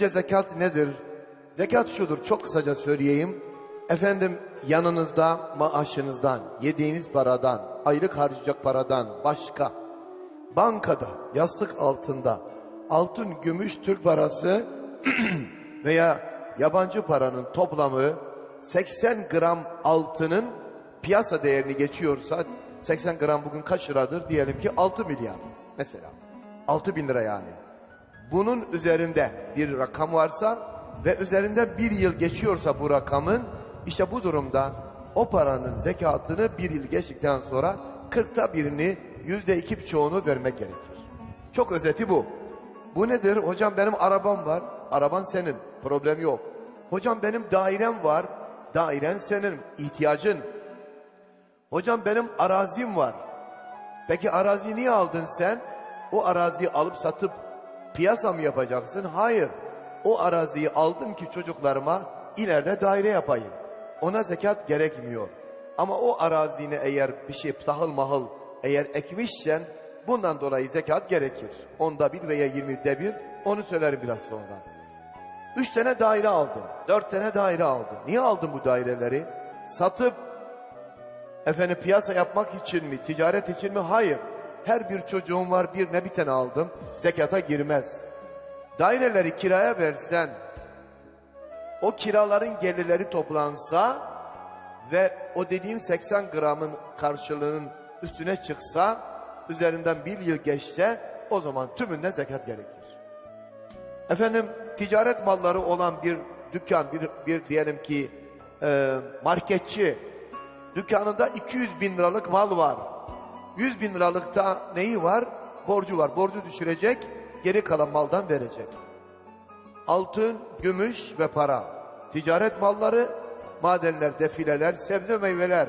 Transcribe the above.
Önce zekat nedir? Zekat şudur, çok kısaca söyleyeyim. Efendim yanınızda maaşınızdan, yediğiniz paradan, aylık harcayacak paradan başka, bankada, yastık altında, altın, gümüş, Türk parası veya yabancı paranın toplamı 80 gram altının piyasa değerini geçiyorsa 80 gram bugün kaç liradır? Diyelim ki 6 milyar mesela. 6 bin lira yani. Bunun üzerinde bir rakam varsa ve üzerinde bir yıl geçiyorsa bu rakamın işte bu durumda o paranın zekatını bir yıl geçtikten sonra 40'ta birini yüzde iki birçoğunu vermek gerekir. Çok özeti bu. Bu nedir? Hocam benim arabam var. Araban senin. Problem yok. Hocam benim dairem var. Dairen senin. ihtiyacın. Hocam benim arazim var. Peki arazi niye aldın sen? O araziyi alıp satıp piyasa mı yapacaksın? Hayır. O araziyi aldım ki çocuklarıma ileride daire yapayım. Ona zekat gerekmiyor. Ama o arazine eğer bir şey tahıl mahıl eğer ekmişsen bundan dolayı zekat gerekir. Onda bir veya yirmide bir onu söylerim biraz sonra. Üç tane daire aldım. Dört tane daire aldım. Niye aldım bu daireleri? Satıp Efendim piyasa yapmak için mi, ticaret için mi? Hayır. Her bir çocuğum var, bir ne bir tane aldım. Zekata girmez. Daireleri kiraya versen, o kiraların gelirleri toplansa ve o dediğim 80 gramın karşılığının üstüne çıksa, üzerinden bir yıl geçse, o zaman tümünden zekat gerekir. Efendim ticaret malları olan bir dükkan, bir, bir diyelim ki e, marketçi dükkanında 200 bin liralık mal var. 100 bin liralıkta neyi var? Borcu var. Borcu düşürecek, geri kalan maldan verecek. Altın, gümüş ve para. Ticaret malları, madenler, defileler, sebze meyveler,